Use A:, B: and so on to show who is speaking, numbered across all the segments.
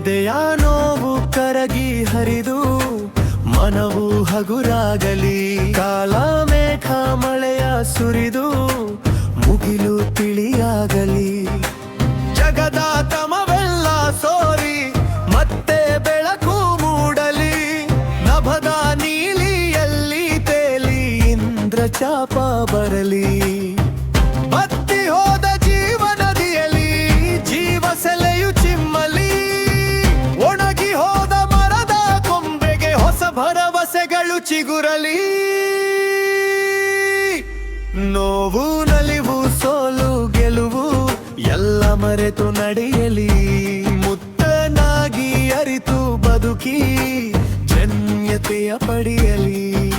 A: ಎದೆಯ ನೋವು ಕರಗಿ ಹರಿದು ಮನವು ಹಗುರಾಗಲಿ. ಕಾಲ ಮೇಘ ಮಳೆಯ ಸುರಿದು ಮುಗಿಲು ತಿಳಿಯಾಗಲಿ. ಜಗದ ತಮವೆಲ್ಲ ಸೋರಿ, ಮತ್ತೆ ಬೆಳಕು ಮೂಡಲಿ. ನಭದ ನೀಲಿಯಲ್ಲಿ ತೇಲಿ ಇಂದ್ರ ಚಾಪ ಬರಲಿ. ಚಿಗುರಲಿ ನೋವು ನಲಿವು ಸೋಲು ಗೆಲುವು ಎಲ್ಲ ಮರೆತು ನಡೆಯಲಿ. ಮುತ್ತನಾಗಿ ಅರಿತು ಬದುಕಿ ಜನ್ಯತೆಯ ಪಡೆಯಲಿ.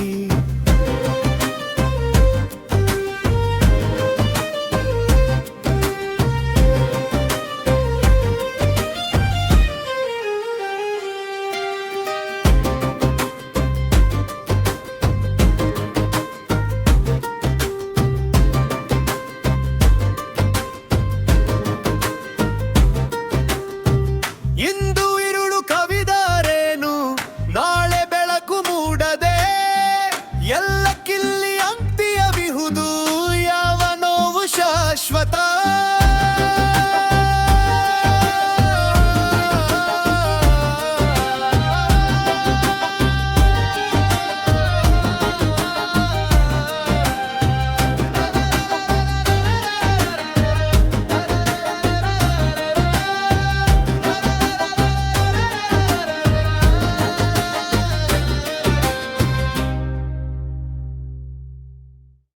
A: ಎಲ್ಲ ಕಿಲ್ಲ